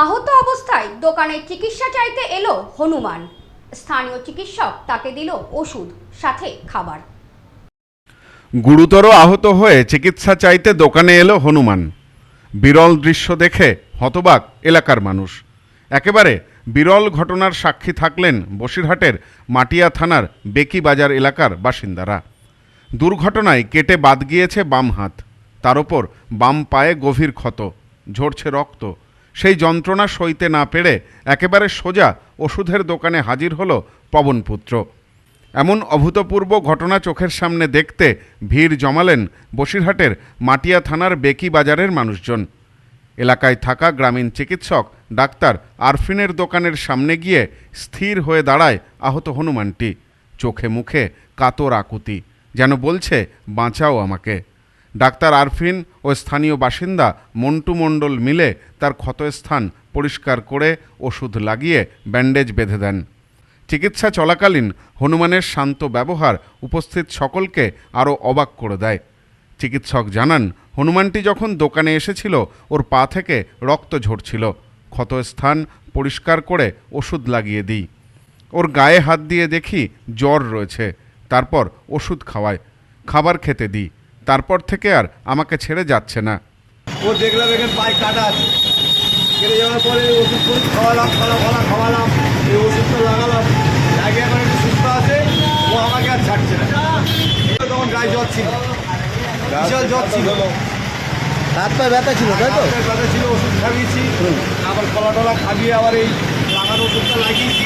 আহত অবস্থায় দোকানে চিকিৎসা চাইতে এলো হনুমান। স্থানীয় চিকিৎসক তাকে দিল ওষুধ, সাথে খাবার। গুরুতর আহত হয়ে চিকিৎসা চাইতে দোকানে এলো হনুমান। বিরল দৃশ্য দেখে হতবাক এলাকার মানুষ। একেবারে বিরল ঘটনার সাক্ষী থাকলেন বসিরহাটের মাটিয়া থানার বেকি বাজার এলাকার বাসিন্দারা। দুর্ঘটনায় কেটে বাদ গিয়েছে বাম হাত। তার ওপর বাম পায়ে গভীর ক্ষত, ঝরছে রক্ত সেই যন্ত্রণা সইতে না পেরে একেবারে সোজা ওষুধের দোকানে হাজির হলো পবনপুত্র। এমন অভূতপূর্ব ঘটনা চোখের সামনে দেখতে ভিড় জমালেন বসিরহাটের মাটিয়া থানার বেকি বাজারের মানুষজন। এলাকায় থাকা গ্রামীণ চিকিৎসক ডাক্তার আরফিনের দোকানের সামনে গিয়ে স্থির হয়ে দাঁড়ায় আহত হনুমানটি। চোখে মুখে কাতর আকুতি, যেন বলছে, বাঁচাও আমাকে। ডাক্তার আরফিন ও স্থানীয় বাসিন্দা মন্টু মণ্ডল মিলে তার ক্ষতস্থান পরিষ্কার করে ওষুধ লাগিয়ে ব্যান্ডেজ বেঁধে দেন। চিকিৎসা চলাকালীন হনুমানের শান্ত ব্যবহার উপস্থিত সকলকে আরও অবাক করে দেয়। চিকিৎসক জানান, হনুমানটি যখন দোকানে এসেছিল, ওর পা থেকে রক্ত ঝরছিল। ক্ষতস্থান পরিষ্কার করে ওষুধ লাগিয়ে দিই। ওর গায়ে হাত দিয়ে দেখি জ্বর রয়েছে। তারপর ওষুধ খাওয়ায়। খাবার খেতে দিই। তারপর থেকে আর আমাকে ছেড়ে যাচ্ছে না। ও দেখলাম এখানে পায়ে কাটা আছে। কেটে যাওয়ার পরে ওষুধ খাওয়ালাম খাওয়া খাওয়া খাওয়ালাম এই ওষুধটা লাগালাম। লাগিয়ে এখন একটু সুস্থ আছে ও আমাকে আর ছাড়ছে না। তখন গায়ে জ্বর ছিল। বিশাল জ্বর ছিল। হাত পায়ে ব্যথা ছিল তাই তো? ব্যথা ছিল ওষুধ খাইয়েছি। আবার কলা টলা খাবিয়ে আবার এই লাগানো ওষুধটা লাগিয়েছি।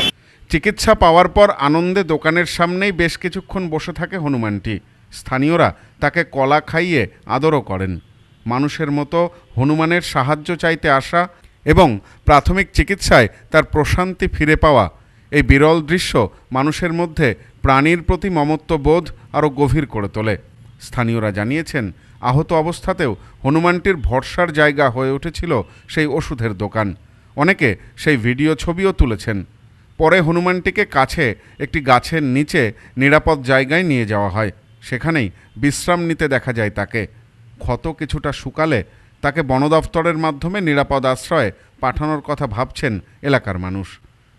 চিকিৎসা পাওয়ার পর আনন্দে দোকানের সামনেই বেশ কিছুক্ষণ বসে থাকে হনুমানটি। স্থানীয়রা তাকে কলা খাইয়ে আদরও করেন। মানুষের মতো হনুমানের সাহায্য চাইতে আসা এবং প্রাথমিক চিকিৎসায় তার প্রশান্তি ফিরে পাওয়া এই বিরল দৃশ্য মানুষের মধ্যে প্রাণীর প্রতি মমত্ব বোধ আরও গভীর করে তোলে। স্থানীয়রা জানিয়েছেন, আহত অবস্থাতেও হনুমানটির ভরসার জায়গা হয়ে উঠেছিল সেই ওষুধের দোকান। অনেকে সেই ভিডিও ছবিও তুলেছেন। পরে হনুমানটিকে কাছে একটি গাছের নিচে নিরাপদ জায়গায় নিয়ে যাওয়া হয়। সেখানেই বিশ্রাম নিতে দেখা যায় তাকে। ক্ষত কিছুটা শুকালে তাকে বন দফতরের মাধ্যমে নিরাপদ আশ্রয়ে পাঠানোর কথা ভাবছেন এলাকার মানুষ।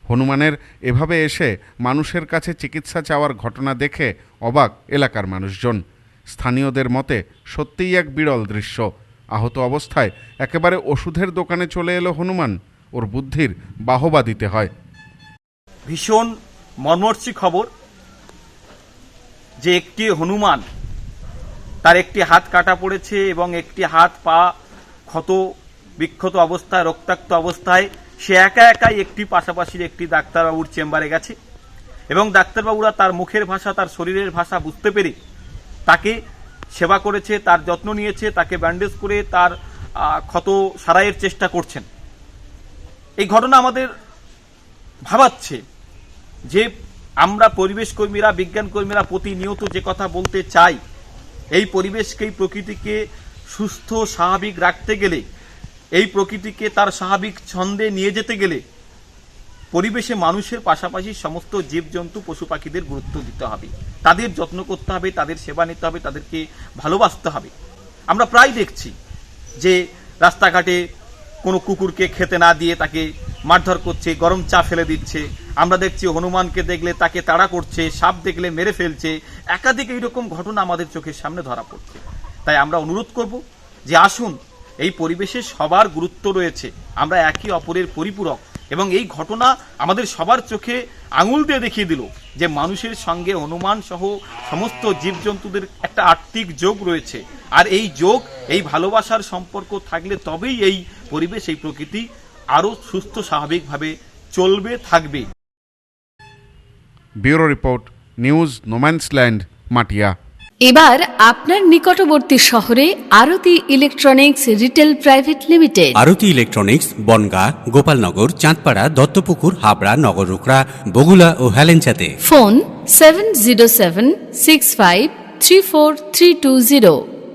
হনুমানের এভাবে এসে মানুষের কাছে চিকিৎসা চাওয়ার ঘটনা দেখে অবাক এলাকার মানুষজন। স্থানীয়দের মতে সত্যিই এক বিরল দৃশ্য। আহত অবস্থায় একেবারে ওষুধের দোকানে চলে এলো হনুমান। ওর বুদ্ধির বাহবা দিতে হয়। ভীষণ মর্মর্ষী খবর। যে একটি হনুমান, তার একটি হাত কাটা পড়েছে এবং একটি হাত পা ক্ষত, বিক্ষত অবস্থায়, রক্তাক্ত অবস্থায়, সে একা একাই একটি পাশাপাশি একটি ডাক্তারবাবুর চেম্বারে গেছে এবং ডাক্তারবাবুরা তার মুখের ভাষা, তার শরীরের ভাষা বুঝতে পেরে তাকে সেবা করেছে, তার যত্ন নিয়েছে, তাকে ব্যান্ডেজ করে তার ক্ষত সারাইয়ের চেষ্টা করছেন। এই ঘটনা আমাদের ভাবাচ্ছে যে আমরা পরিবেশ কর্মীরা, বিজ্ঞান কর্মীরা প্রতিনিয়ত যে কথা বলতে চাই, এই পরিবেশকে এই প্রকৃতিকে সুস্থ, স্বাভাবিক রাখতে গেলে, এই প্রকৃতিকে তার স্বাভাবিক ছন্দে নিয়ে যেতে গেলে পরিবেশে মানুষের পাশাপাশি সমস্ত জীবজন্তু, পশু পাখিদের গুরুত্ব দিতে হবে। তাদের যত্ন করতে হবে, তাদের সেবা নিতে হবে, তাদেরকে ভালোবাসতে হবে। আমরা প্রায় দেখছি যে রাস্তাঘাটে কোনো কুকুরকে খেতে না দিয়ে তাকে মারধর করছে, গরম চা ফেলে দিচ্ছে। আমরা দেখছি হনুমানকে দেখলে তাকে তাড়া করছে, সাপ দেখলে মেরে ফেলছে। একাধিক এইরকম ঘটনা আমাদের চোখের সামনে ধরা পড়ছে। তাই আমরা অনুরোধ করব যে আসুন, এই পরিবেশে সবার গুরুত্ব রয়েছে। আমরা একে অপরের পরিপূরক এবং এই ঘটনা আমাদের সবার চোখে আঙুল দিয়ে দেখিয়ে দিল যে মানুষের সঙ্গে হনুমান সহ সমস্ত জীবজন্তুদের একটা আর্থিক যোগ রয়েছে। আর এই যোগ, এই ভালোবাসার সম্পর্ক থাকলে তবেই এই পরিবেশ, এই প্রকৃতি আরও সুস্থ স্বাভাবিকভাবে চলবে থাকবে। Bureau report news no man's land Matia. এবার আপনার নিকটবর্তী শহরে Arati electronics retail private limited. Arati electronics Bangaon Gopalnagar Chandpara Duttapukur Habra Nagarukhra Bagula ও হেলেঞ্চাতে। Phone seven zero seven six five three four three two zero.